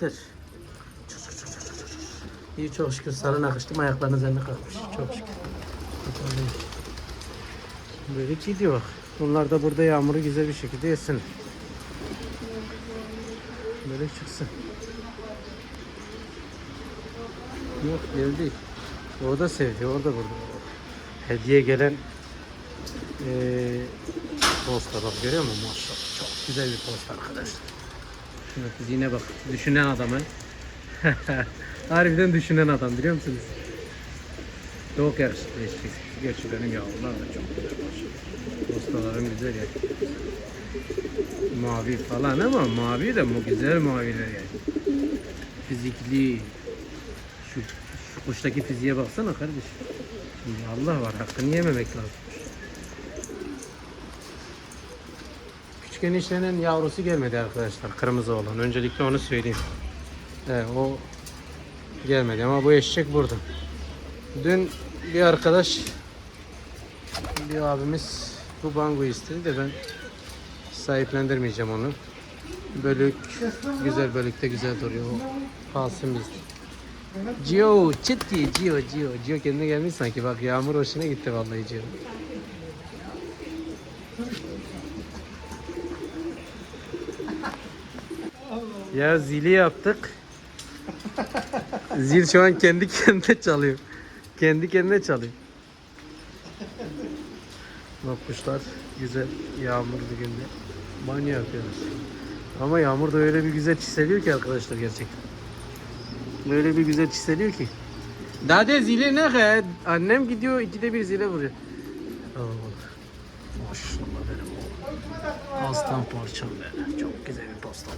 gençler. İyi çok şükür sarı nakıştım ayaklarının üzerine kalkmış. Çok şükür. Böyle gidiyor bak. Bunlar da burada yağmuru güzel bir şekilde yesin. Böyle çıksın. Yok geldi. O da sevdi. O da burada. Hediye gelen eee posta görüyor musun? Maşallah. Çok güzel bir posta arkadaşlar. Şuna fiziğine bak. Düşünen adam he. Harbiden düşünen adam biliyor musunuz? Çok yakışıklı eşek. Gerçi benim yavrular da çok güzel maşallah. Postalarım güzel ya. Mavi falan ama mavi de bu güzel maviler yani. Fizikli. Şu, şu kuştaki fiziğe baksana kardeşim. Şimdi Allah var hakkını yememek lazım. Küçük eniştenin yavrusu gelmedi arkadaşlar. Kırmızı olan. Öncelikle onu söyleyeyim. Evet, o gelmedi ama bu eşek burada. Dün bir arkadaş bir abimiz bu bango istedi de ben sahiplendirmeyeceğim onu. Bölük güzel bölükte güzel duruyor. Kalsın bizde. Gio, diye Gio, Gio. Gio kendine gelmiş sanki. Bak yağmur hoşuna gitti vallahi Gio. Ya zili yaptık. Zil şu an kendi kendine çalıyor. Kendi kendine çalıyor. Bak kuşlar güzel yağmurlu günde banyo yapıyoruz. Ama yağmur da öyle bir güzel çiseliyor ki arkadaşlar gerçekten. Böyle bir güzel çiseliyor ki. Dade zili ne he? Annem gidiyor ikide bir zile vuruyor. Allah. Maşallah benim oğlum. Aslan parçam benim. Çok güzel bir postal.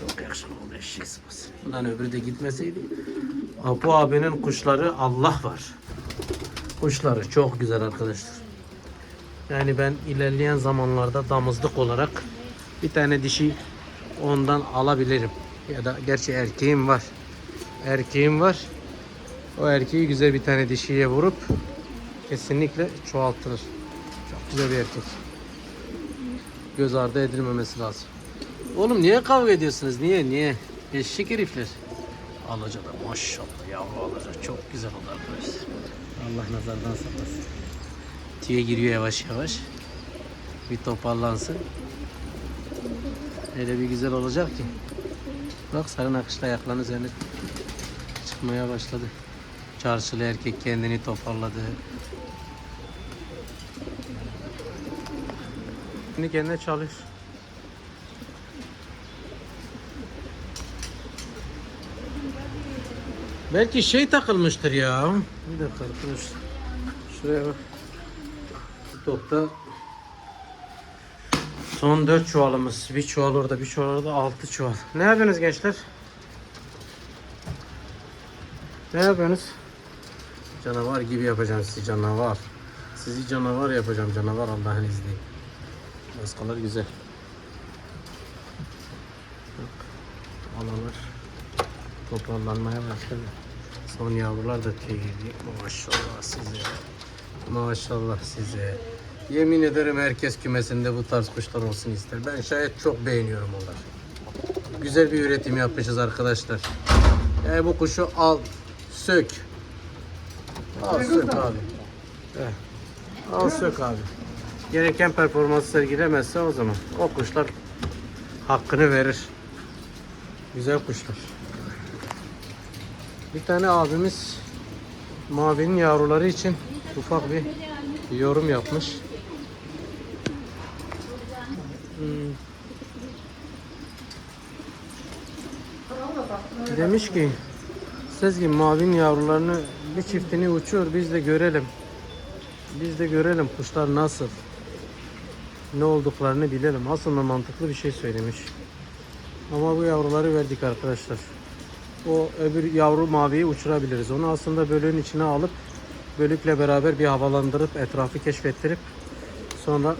Çok yakışıklı oldu eşek sıpası. Ulan öbürü de gitmeseydi. Apo abinin kuşları Allah var. Kuşları çok güzel arkadaşlar. Yani ben ilerleyen zamanlarda damızlık olarak bir tane dişi ondan alabilirim. Ya da gerçi erkeğim var. Erkeğim var. O erkeği güzel bir tane dişiye vurup kesinlikle çoğaltılır. Güzel bir erkek. Göz ardı edilmemesi lazım. Oğlum niye kavga ediyorsunuz? Niye? Niye? Eşek herifler. Alaca da maşallah yavru alaca. Çok güzel oldu. Allah nazardan saklasın. Tüye giriyor yavaş yavaş. Bir toparlansın. Öyle bir güzel olacak ki. Bak sarı nakışlı ayaklarının üzerine çıkmaya başladı. Çarşılı erkek kendini toparladı. Şimdi kendine çalış. Belki şey takılmıştır ya. Bir dakika arkadaşlar. Şuraya bak. Topta son 4 çuvalımız. Bir çuval orada, bir çuval orada, 6 çuval. Ne yapıyorsunuz gençler? Ne yapıyorsunuz? Canavar gibi yapacağım sizi canavar. Sizi canavar yapacağım canavar Allah'ın izniyle. Baskalar güzel. Bak, Alalar toparlanmaya başladı. Son yavrular da girdi. Maşallah size. Maşallah size. Yemin ederim herkes kümesinde bu tarz kuşlar olsun ister. Ben şayet çok beğeniyorum onları. Güzel bir üretim yapmışız arkadaşlar. Yani bu kuşu al, sök. Al sök abi. Al sök abi. Gereken performansı sergilemezse o zaman o kuşlar hakkını verir. Güzel kuşlar. Bir tane abimiz mavinin yavruları için ufak bir yorum yapmış. Hmm. Demiş ki Sezgin mavinin yavrularını bir çiftini uçur biz de görelim. Biz de görelim kuşlar nasıl. Ne olduklarını bilelim. Aslında mantıklı bir şey söylemiş. Ama bu yavruları verdik arkadaşlar. O öbür yavru maviyi uçurabiliriz. Onu aslında bölüğün içine alıp bölükle beraber bir havalandırıp etrafı keşfettirip sonra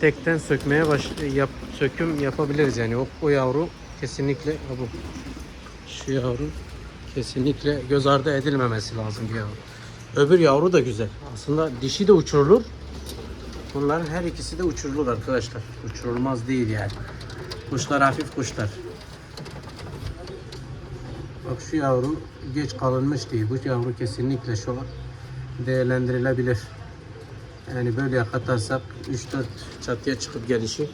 tekten sökmeye baş yap, söküm yapabiliriz yani o, o yavru kesinlikle bu şu yavru kesinlikle göz ardı edilmemesi lazım bir yavru. Öbür yavru da güzel. Aslında dişi de uçurulur. Bunların her ikisi de uçurulur arkadaşlar. Uçurulmaz değil yani. Kuşlar hafif kuşlar. Bak şu yavru geç kalınmış değil. Bu yavru kesinlikle şu an değerlendirilebilir. Yani böyle katarsak 3-4 çatıya çıkıp gelişi.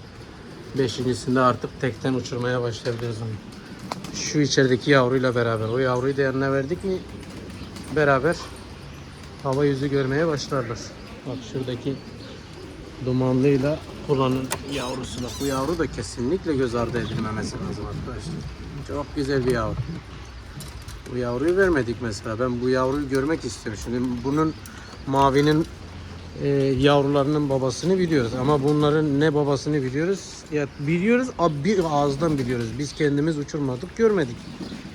Beşincisinde artık tekten uçurmaya başlayabiliriz onu. Şu içerideki yavruyla beraber. O yavruyu da yanına verdik mi beraber hava yüzü görmeye başlarlar. Bak şuradaki dumanlıyla kulanın yavrusu. Bu yavru da kesinlikle göz ardı edilmemesi lazım arkadaşlar. Çok güzel bir yavru. Bu yavruyu vermedik mesela. Ben bu yavruyu görmek istiyorum. Şimdi bunun mavinin e, yavrularının babasını biliyoruz ama bunların ne babasını biliyoruz? Ya biliyoruz, bir ağızdan biliyoruz. Biz kendimiz uçurmadık, görmedik.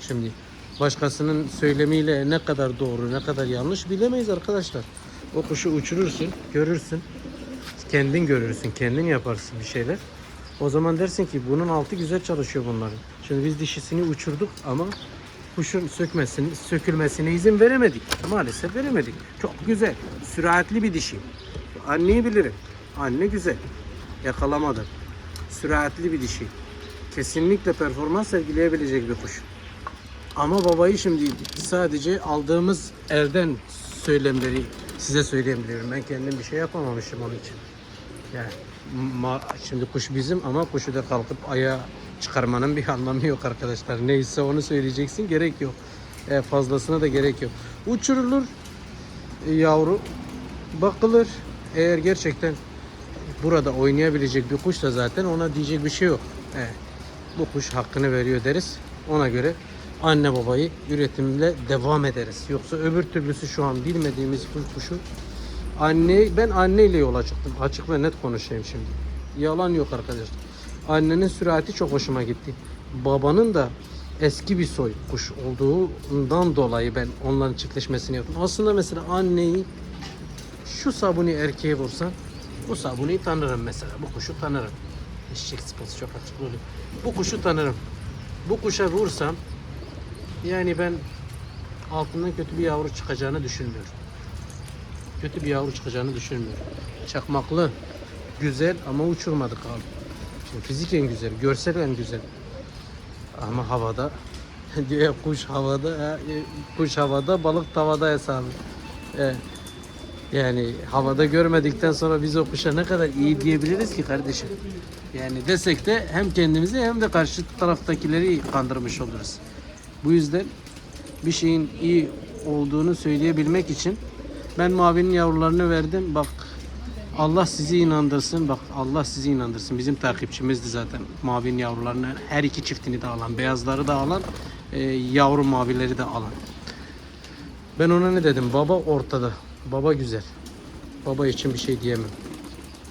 Şimdi başkasının söylemiyle ne kadar doğru, ne kadar yanlış bilemeyiz arkadaşlar. O kuşu uçurursun, görürsün. Kendin görürsün, kendin yaparsın bir şeyler. O zaman dersin ki bunun altı güzel çalışıyor bunların. Şimdi biz dişisini uçurduk ama kuşun sökmesini, sökülmesine izin veremedik. Maalesef veremedik. Çok güzel, süratli bir dişi. Anneyi bilirim. Anne güzel. Yakalamadı. Süratli bir dişi. Kesinlikle performans sergileyebilecek bir kuş. Ama babayı şimdi sadece aldığımız elden söylemleri size söyleyebilirim. Ben kendim bir şey yapamamışım onun için. Yani şimdi kuş bizim ama kuşu da kalkıp aya çıkarmanın bir anlamı yok arkadaşlar. Neyse onu söyleyeceksin gerek yok. E, fazlasına da gerek yok. Uçurulur e, yavru bakılır. Eğer gerçekten burada oynayabilecek bir kuşsa zaten ona diyecek bir şey yok. Evet. Bu kuş hakkını veriyor deriz. Ona göre anne babayı üretimle devam ederiz. Yoksa öbür türlüsü şu an bilmediğimiz kuş kuşu anne ben anneyle yola çıktım. Açık ve net konuşayım şimdi. Yalan yok arkadaşlar. Annenin sürati çok hoşuma gitti. Babanın da eski bir soy kuş olduğundan dolayı ben onların çiftleşmesini yaptım. Aslında mesela anneyi şu sabuni erkeğe vursan bu sabuniyi tanırım mesela. Bu kuşu tanırım. Eşek sıpası çok açık oluyor. Bu kuşu tanırım. Bu kuşa vursam yani ben altından kötü bir yavru çıkacağını düşünmüyorum. Kötü bir yavru çıkacağını düşünmüyorum. Çakmaklı, güzel ama uçurmadık abi. Şimdi fiziken güzel, görselen güzel. Ama havada diyor kuş havada, e, kuş havada, balık tavada hesabı. Evet. Yani havada görmedikten sonra biz o kuşa ne kadar iyi diyebiliriz ki kardeşim. Yani desek de hem kendimizi hem de karşı taraftakileri kandırmış oluruz. Bu yüzden bir şeyin iyi olduğunu söyleyebilmek için ben mavinin yavrularını verdim. Bak Allah sizi inandırsın. Bak Allah sizi inandırsın. Bizim takipçimizdi zaten. Mavinin yavrularını her iki çiftini de alan, beyazları da alan, e, yavru mavileri de alan. Ben ona ne dedim? Baba ortada. Baba güzel. Baba için bir şey diyemem.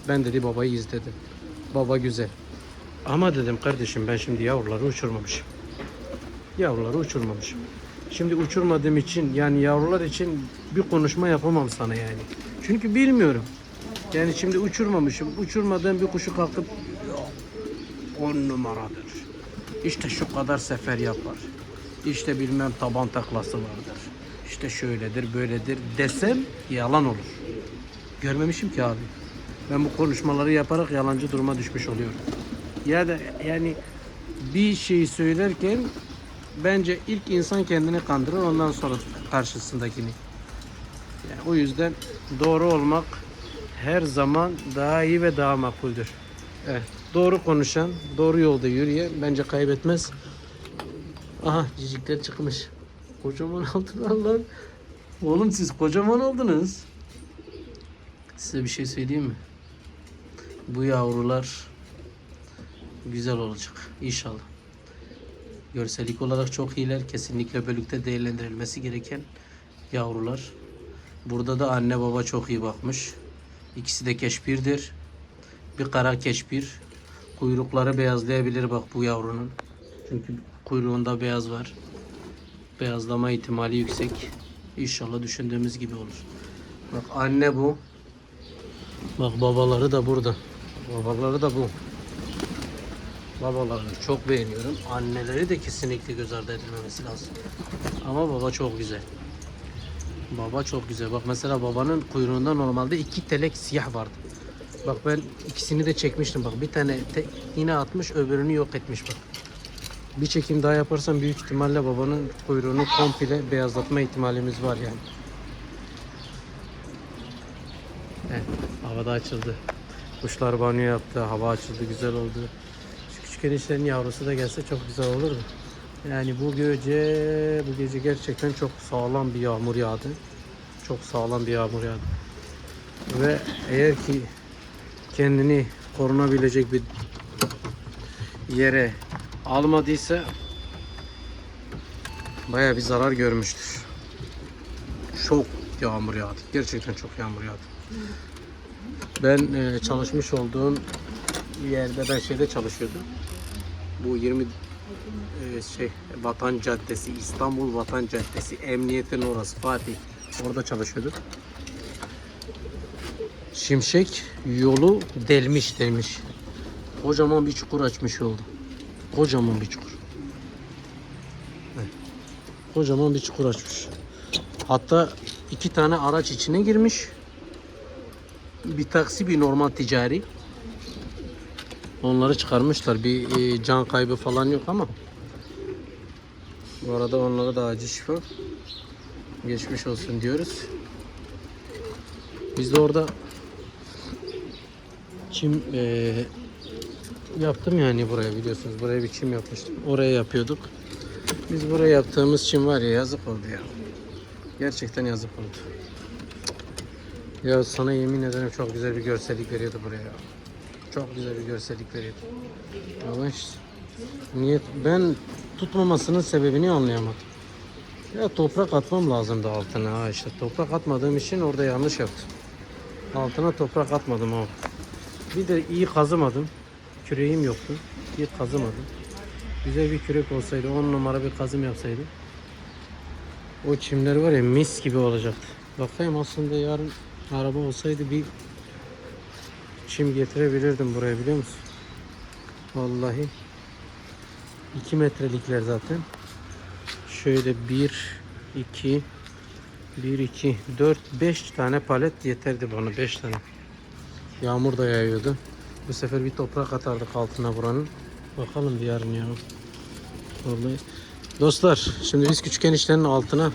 Ben dedi babayı izledim. Baba güzel. Ama dedim kardeşim ben şimdi yavruları uçurmamışım. Yavruları uçurmamışım. Şimdi uçurmadığım için yani yavrular için bir konuşma yapamam sana yani. Çünkü bilmiyorum. Yani şimdi uçurmamışım. Uçurmadığım bir kuşu kalkıp "Yok, on numaradır. İşte şu kadar sefer yapar. İşte bilmem taban taklası vardır. İşte şöyledir böyledir desem yalan olur. Görmemişim ki abi. Ben bu konuşmaları yaparak yalancı duruma düşmüş oluyorum. Ya da yani bir şeyi söylerken bence ilk insan kendini kandırır ondan sonra karşısındakini. Yani o yüzden doğru olmak her zaman daha iyi ve daha makbuldür. Evet, doğru konuşan, doğru yolda yürüyen bence kaybetmez. Aha cicikler çıkmış. Kocaman oldular lan. Oğlum siz kocaman oldunuz. Size bir şey söyleyeyim mi? Bu yavrular güzel olacak inşallah. Görsellik olarak çok iyiler. Kesinlikle bölükte değerlendirilmesi gereken yavrular. Burada da anne baba çok iyi bakmış. İkisi de keşbirdir. Bir kara keşbir. Kuyrukları beyazlayabilir bak bu yavrunun. Çünkü kuyruğunda beyaz var. Beyazlama ihtimali yüksek. İnşallah düşündüğümüz gibi olur. Bak anne bu. Bak babaları da burada. Babaları da bu. Babalarını çok beğeniyorum. Anneleri de kesinlikle göz ardı edilmemesi lazım. Ama baba çok güzel. Baba çok güzel. Bak mesela babanın kuyruğunda normalde iki telek siyah vardı. Bak ben ikisini de çekmiştim bak. Bir tane te- iğne atmış öbürünü yok etmiş bak. Bir çekim daha yaparsam büyük ihtimalle babanın kuyruğunu komple beyazlatma ihtimalimiz var yani. Evet, havada açıldı. Kuşlar banyo yaptı, hava açıldı, güzel oldu. Enişlerin yavrusu da gelse çok güzel olurdu. Yani bu gece, bu gece gerçekten çok sağlam bir yağmur yağdı. Çok sağlam bir yağmur yağdı. Ve eğer ki kendini korunabilecek bir yere almadıysa baya bir zarar görmüştür. Çok yağmur yağdı. Gerçekten çok yağmur yağdı. Ben e, çalışmış olduğum yerde ben şeyde çalışıyordum. Bu 20 e, şey Vatan Caddesi, İstanbul Vatan Caddesi, emniyetin orası Fatih. Orada çalışıyorduk. Şimşek yolu delmiş delmiş. Kocaman bir çukur açmış yolda. Kocaman bir çukur. Evet. Kocaman bir çukur açmış. Hatta iki tane araç içine girmiş. Bir taksi bir normal ticari. Onları çıkarmışlar. Bir e, can kaybı falan yok ama. Bu arada onlara da acil şifa. Geçmiş olsun diyoruz. Biz de orada çim e, yaptım yani buraya biliyorsunuz. Buraya bir çim yapmıştım. Oraya yapıyorduk. Biz buraya yaptığımız çim var ya yazık oldu ya. Gerçekten yazık oldu. Ya sana yemin ederim çok güzel bir görsellik veriyordu buraya. Çok güzel bir görsellik veriyordu. Ama işte niyet ben tutmamasının sebebini anlayamadım. Ya toprak atmam lazımdı altına ha işte toprak atmadığım için orada yanlış yaptım. Altına toprak atmadım abi. Bir de iyi kazımadım. Küreğim yoktu. İyi kazımadım. Güzel bir kürek olsaydı 10 numara bir kazım yapsaydı. O çimler var ya mis gibi olacaktı. Bakayım aslında yarın araba olsaydı bir çim getirebilirdim buraya biliyor musun? Vallahi 2 metrelikler zaten. Şöyle 1 2 1 2 4 5 tane palet yeterdi bana 5 tane. Yağmur da yağıyordu. Bu sefer bir toprak atardık altına buranın. Bakalım bir yarın ya. Vallahi. Dostlar şimdi biz küçük eniştenin altına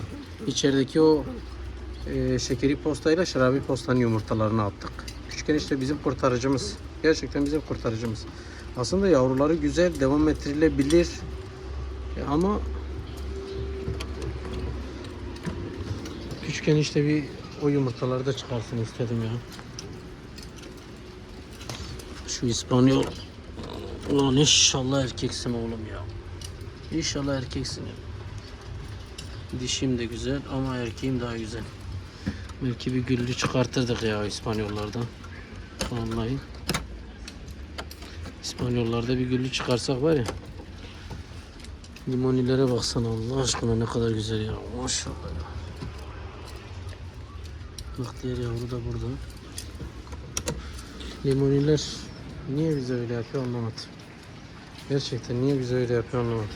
içerideki o e, şekeri postayla şarabi postanın yumurtalarını attık. Küçük enişte bizim kurtarıcımız. Gerçekten bizim kurtarıcımız. Aslında yavruları güzel, devam ettirilebilir. E, ama küçük enişte bir o yumurtaları da çıkarsın istedim ya. Şu İspanyol. Ulan inşallah erkeksin oğlum ya. İnşallah erkeksin. Dişim de güzel ama erkeğim daha güzel. Belki bir güllü çıkartırdık ya İspanyollardan. Vallahi. İspanyollarda bir güllü çıkarsak var ya. Limonilere baksana Allah aşkına ne kadar güzel ya. Maşallah ya. Bak diğer yavru da burada. Limoniler niye bize öyle yapıyor anlamadım. Gerçekten niye bize öyle yapıyor anlamadım.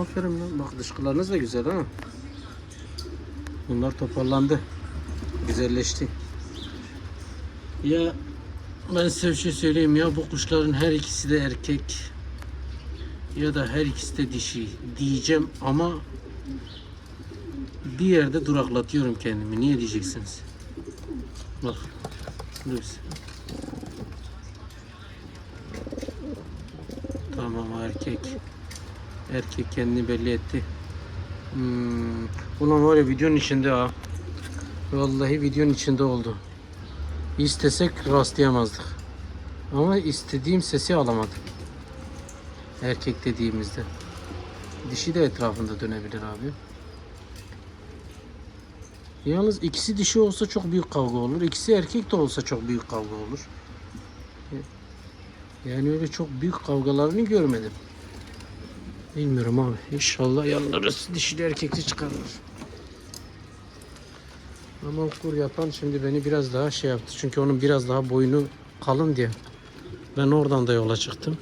Aferin lan. Bak dışkılarınız da güzel ha. Bunlar toparlandı. Güzelleşti. Ya ben size bir şey söyleyeyim ya bu kuşların her ikisi de erkek ya da her ikisi de dişi diyeceğim ama bir yerde duraklatıyorum kendimi. Niye diyeceksiniz? Bak. Dur. Tamam erkek. Erkek kendini belli etti. Hmm. Ulan var ya videonun içinde ha. Vallahi videonun içinde oldu. İstesek rastlayamazdık. Ama istediğim sesi alamadım. Erkek dediğimizde. Dişi de etrafında dönebilir abi. Yalnız ikisi dişi olsa çok büyük kavga olur. İkisi erkek de olsa çok büyük kavga olur. Yani öyle çok büyük kavgalarını görmedim. Bilmiyorum abi. İnşallah yanlarız. Dişili erkekli çıkarır. Ama kur yapan şimdi beni biraz daha şey yaptı. Çünkü onun biraz daha boynu kalın diye. Ben oradan da yola çıktım.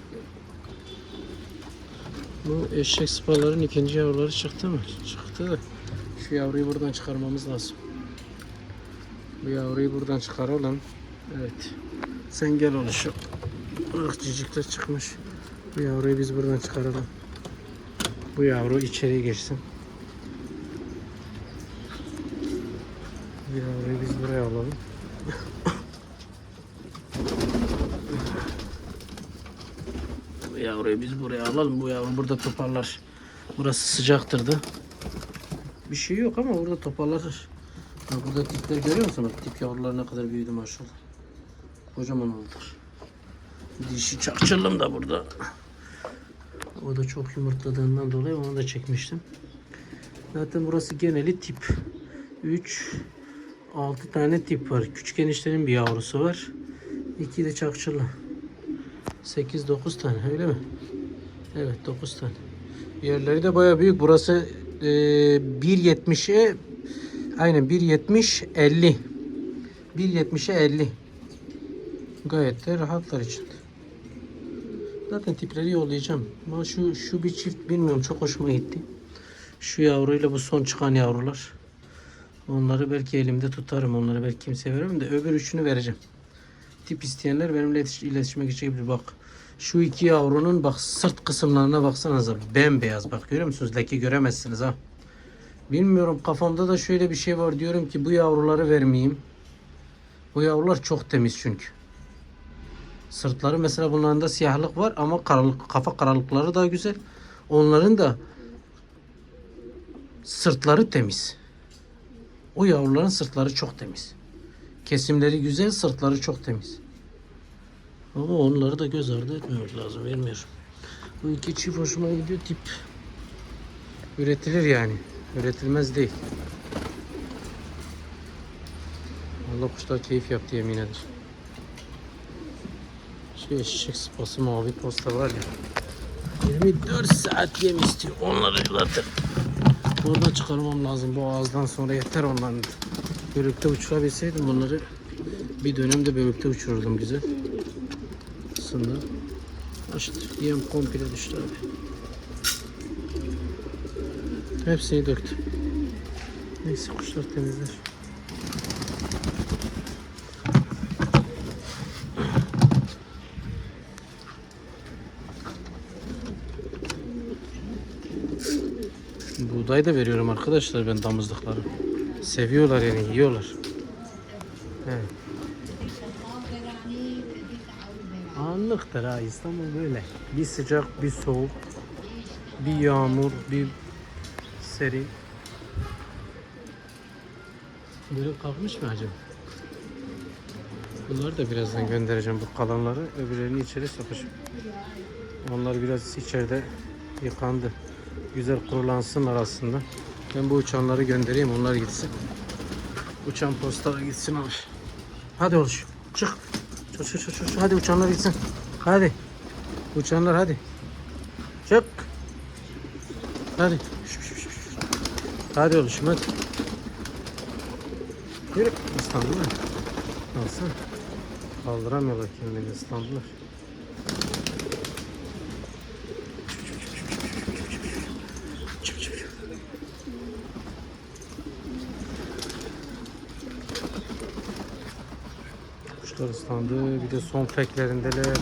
Bu eşek sıpaların ikinci yavruları çıktı mı? Çıktı. Şu yavruyu buradan çıkarmamız lazım. Bu yavruyu buradan çıkaralım. Evet. Sen gel oluşum. Bak cicikler çıkmış. Bu yavruyu biz buradan çıkaralım. Bu yavru içeriye geçsin. Bu yavruyu biz buraya alalım. Bu yavruyu biz buraya alalım. Bu yavru burada toparlar. Burası sıcaktır da. Bir şey yok ama burada toparlar. Bak burada tipler görüyor musun? Bak tip yavrular ne kadar büyüdü maşallah. Kocaman oldular. Dişi çakçılım da burada. O da çok yumurtladığından dolayı onu da çekmiştim. Zaten burası geneli tip. 3 6 tane tip var. Küçük eniştenin bir yavrusu var. 2 de çakçılı. 8 9 tane öyle mi? Evet 9 tane. Yerleri de baya büyük. Burası e, 1.70'e aynen 1.70 50. 1.70'e 50. Gayet de rahatlar için. Zaten tipleri yollayacağım. Ama şu şu bir çift bilmiyorum çok hoşuma gitti. Şu yavruyla bu son çıkan yavrular. Onları belki elimde tutarım. Onları belki kimseye veremem de öbür üçünü vereceğim. Tip isteyenler benimle iletiş- iletişime geçebilir. Bak şu iki yavrunun bak sırt kısımlarına baksanıza bembeyaz bak görüyor musunuz? Leke göremezsiniz ha. Bilmiyorum kafamda da şöyle bir şey var diyorum ki bu yavruları vermeyeyim. Bu yavrular çok temiz çünkü. Sırtları mesela bunların da siyahlık var ama karalık, kafa karalıkları daha güzel. Onların da sırtları temiz. O yavruların sırtları çok temiz. Kesimleri güzel, sırtları çok temiz. Ama onları da göz ardı etmemek lazım, vermiyorum. Bu iki çift hoşuma gidiyor tip. Üretilir yani. Üretilmez değil. Allah kuşlar keyif yaptı yemin ederim. Şu eşek sıpası mavi posta var ya. 24 saat yem istiyor. Onları zaten buradan çıkarmam lazım. Bu ağızdan sonra yeter onların. Bölükte uçurabilseydim bunları bir dönemde bölükte uçururdum güzel. Aslında. İşte yem komple düştü abi. Hepsini döktüm. Neyse kuşlar temizler. Buğday da veriyorum arkadaşlar ben damızlıkları. Seviyorlar yani yiyorlar. Evet. Anlıktır ha İstanbul böyle. Bir sıcak bir soğuk. Bir yağmur bir seri. Böyle kalkmış mı acaba? Bunları da birazdan göndereceğim bu kalanları. Öbürlerini içeri sokacağım. Onlar biraz içeride yıkandı. Güzel kurulansınlar aslında. Ben bu uçanları göndereyim onlar gitsin. Uçan postalar gitsin alır. Hadi oluş. Çık. Çık çık çık çık. Hadi uçanlar gitsin. Hadi. Uçanlar hadi. Çık. Hadi. Hadi oluşum hadi. Yürü. İstanbul'a. Alsana. Kaldıramıyorlar kendini İstanbul'a. Kuşlar ıslandı. Bir de son feklerindeler.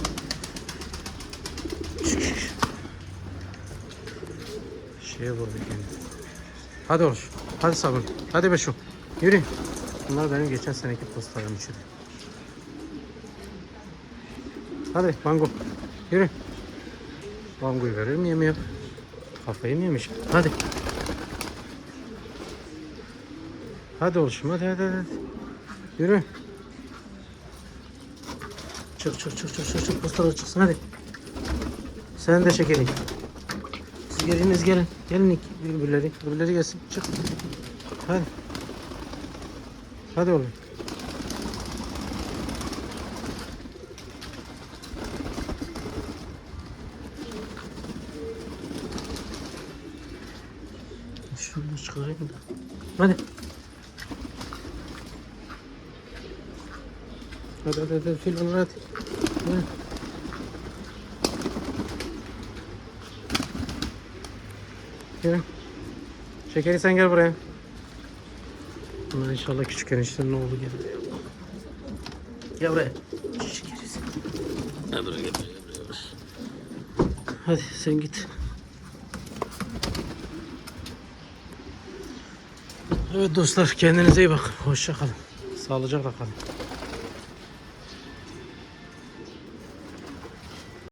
Çık, çık. Şeye vurdu kendini. Hadi oluş. Hadi sabun. Hadi Beşo. Yürü. Bunlar benim geçen seneki postlarım içinde. Hadi Bango. Yürü. Bango'yu verir mi yemiyor? Kafayı mı yemiş? Hadi. Hadi oluşum hadi hadi hadi. Yürü. Çık çık çık çık çık çık postalar çıksın hadi. Sen de çekelim. Siz geliniz gelin. Gelin iki öbürleri. Öbürleri gelsin. Çık. Hadi. Hadi oğlum. Şunu çıkarayım da. Hadi. Hadi hadi hadi fil hadi. Hadi. Yürü. Şekeri sen gel buraya. Bunlar inşallah küçük eniştenin oğlu gelir. Gel buraya. Şekeri buraya, gel buraya, gel buraya. Hadi sen git. Evet dostlar kendinize iyi bakın. Hoşça kalın. Sağlıcakla kalın.